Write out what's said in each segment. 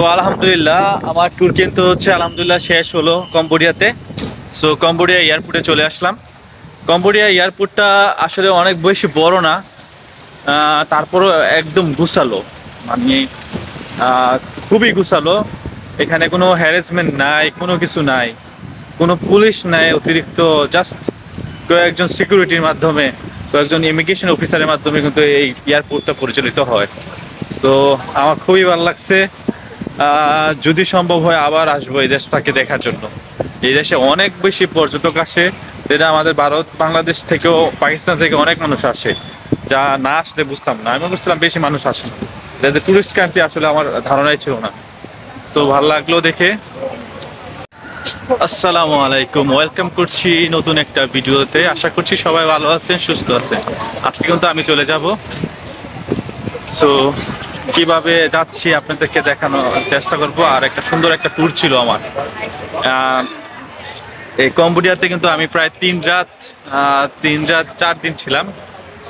তো আলহামদুলিল্লাহ, আমার ট্যুর কিন্তু হচ্ছে আলহামদুলিল্লাহ শেষ হলো কম্বোডিয়াতে। সো কম্বোডিয়া এয়ারপোর্টে চলে আসলাম। কম্বোডিয়া এয়ারপোর্টটা আসলে অনেক বেশি বড় না তারপরও একদম গুছালো। মানে খুবই গুছালো। এখানে কোনো হ্যারাসমেন্ট নাই, কোনো কিছু নাই। কোনো পুলিশ নাই অতিরিক্ত জাস্ট কয়েকজন সিকিউরিটির মাধ্যমে, কয়েকজন ইমিগ্রেশন অফিসারের মাধ্যমে কিন্তু এই এয়ারপোর্টটা পরিচালিত হয়। তো আমার খুবই ভালো লাগছে। যদি সম্ভব হয় আবার আসব এই দেশটাকে দেখার জন্য। এই দেশে অনেক বেশি পর্যটক আসে, যেটা আমাদের ভারত, বাংলাদেশ থেকেও, পাকিস্তান থেকে অনেক মানুষ আসে। যা না আসলে বুঝতাম না। আমি বুঝছিলাম বেশি মানুষ আসে না। যে টুরিস্ট কান্ট্রি আসলে আমার ধারণাই ছিল না। তো ভালো লাগল দেখে। আসসালামু আলাইকুম। ওয়েলকাম করছি নতুন একটা ভিডিওতে। আশা করছি সবাই ভালো আছেন, সুস্থ আছেন। আজকে কিন্তু আমি চলে যাব। সো কীভাবে যাচ্ছি আপনাদেরকে দেখানোর চেষ্টা করব। আর একটা সুন্দর একটা ট্যুর ছিল আমার। এই কম্বোডিয়াতে কিন্তু আমি প্রায় তিন রাত তিন রাত, চার দিন ছিলাম।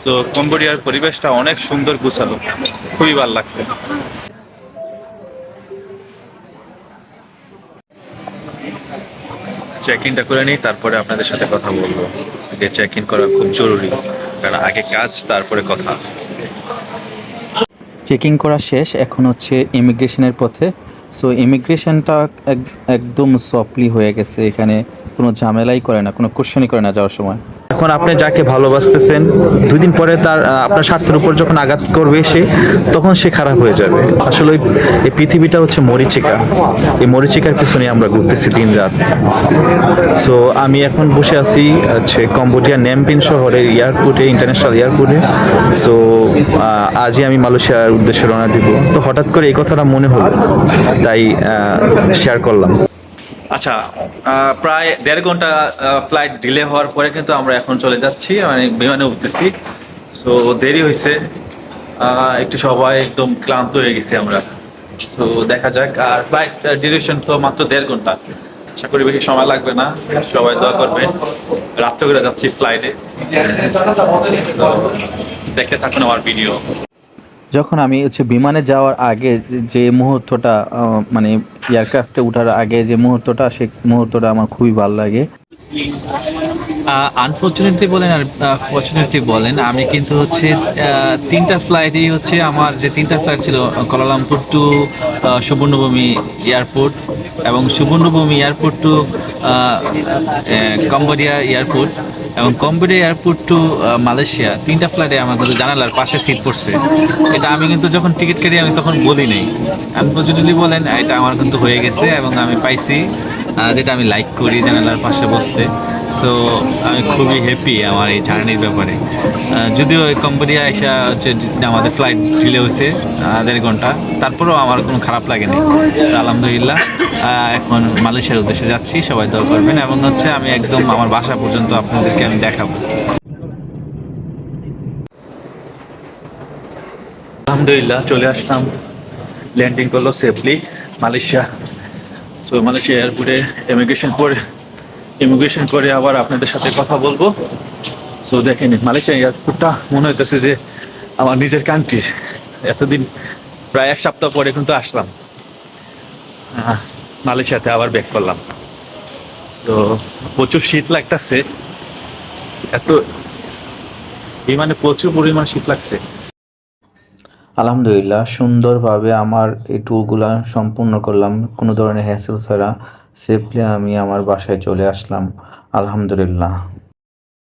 তো কম্বোডিয়ার পরিবেশটা অনেক সুন্দর গুছালো। খুবই ভালো লাগছে। চেক ইনটা করে নিই, তারপরে আপনাদের সাথে কথা বলব। আগে চেক ইন করা খুব জরুরি। কারণ আগে কাজ, তারপরে কথা। চেকিং করা শেষ, এখন হচ্ছে ইমিগ্রেশনের পথে। সো ইমিগ্রেশনটা একদম সফটলি হয়ে গেছে। এখানে কোনো ঝামেলাই করে না, কোনো কোশ্চেনই করে না যাওয়ার সময়। এখন আপনি যাকে ভালোবাসতেছেন, দুদিন পরে তার আপনার স্বার্থের উপর যখন আঘাত করবে সে, তখন সে খারাপ হয়ে যাবে। আসলে এই পৃথিবীটা হচ্ছে মরিচিকা। এই মরিচিকার পিছনে আমরা ঘুরতেছি দিন রাত সো আমি এখন বসে আছি হচ্ছে কম্বোডিয়া নেমপিন শহরের এয়ারপোর্টে, ইন্টারন্যাশনাল এয়ারপোর্টে। সো আজই আমি মালয়েশিয়ার উদ্দেশ্যে রওনা দিব। তো হঠাৎ করে এই কথাটা মনে হলো, তাই শেয়ার করলাম। আচ্ছা প্রায় দেড় ঘণ্টা ফ্লাইট ডিলে হওয়ার পরে কিন্তু আমরা এখন চলে যাচ্ছি মানে বিমানে উঠতেছি। সো দেরি হয়েছে একটু সবাই একদম ক্লান্ত হয়ে গেছি আমরা। তো দেখা যাক। আর ফ্লাইট ডিউরেশন তো মাত্র দেড় ঘণ্টা। আশা করি বেশি সময় লাগবে না। সবাই দোয়া করবেন। রাত্রে করে যাচ্ছি ফ্লাইটে দেখতে থাকুন আমার ভিডিও যখন আমি হচ্ছে বিমানে যাওয়ার আগে যে- মুহূর্তটা মানে এয়ারক্রাফটে ওঠার আগে যে মুহূর্তটা, সে মুহূর্তটা আমার খুবই ভালো লাগে। আনফর্চুনেটলি বলেন আর ফর্চুনেটলি বলেন, আমি কিন্তু হচ্ছে তিনটা ফ্লাইটই হচ্ছে আমার, যে তিনটা ফ্লাইট ছিল কলালামপুর টু সুবর্ণভূমি এয়ারপোর্ট এবং Suvarnabhumi airport to Cambodia airport এবং কম্বোডিয়া এয়ারপোর্ট টু মালয়েশিয়া, তিনটা ফ্লাইটে আমাদের জানালার পাশে সিট পড়ছে। এটা আমি কিন্তু যখন টিকিট কেটে আমি তখন বলি নাই। আমি প্রচুরলি বলেন, এটা আমার কিন্তু হয়ে গেছে এবং আমি পাইছি যেটা আমি লাইক করি জানালার পাশে বসতে। সো আমি খুবই হ্যাপি আমার এই জার্নির ব্যাপারে। যদিও এই কম্বোডিয়া এসে হচ্ছে আমাদের ফ্লাইট ডিলে হয়েছে দেড় ঘণ্টা। তারপরেও আমার কোনো খারাপ লাগেনি। আলহামদুলিল্লাহ এখন মালয়েশিয়ার উদ্দেশ্যে যাচ্ছি, সবাই দোয়া করবেন। এবং হচ্ছে আমি একদম আমার বাসা পর্যন্ত আপনাদেরকে আমি দেখাবো। আলহামদুলিল্লাহ, চলে আসলাম। ল্যান্ডিং করল সেফলি মালয়েশিয়া। সো মালয়েশিয়া এয়ারপোর্টে ইমিগ্রেশন করে ইমিগ্রেশন করে আবার আপনাদের সাথে কথা বলব। সো দেখেন, মালয়েশিয়া এয়ারপোর্টটা মনে হইতেছে যে আমার নিজের কান্ট্রির এতদিন প্রায় এক সপ্তাহ পরে কিন্তু আসলাম। মালয়েশিয়াতে আবার ব্যাক করলাম। তো প্রচুর শীত লাগতেছে। এত বিমানে প্রচুর পরিমাণ শীত লাগছে। আলহামদুলিল্লাহ, সুন্দরভাবে আমার এই ট্যুরগুলো সম্পূর্ণ করলাম। কোনো ধরনের হ্যাসেল ছাড়া। সেফলি আমি আমার বাসায় চলে আসলাম। আলহামদুলিল্লাহ।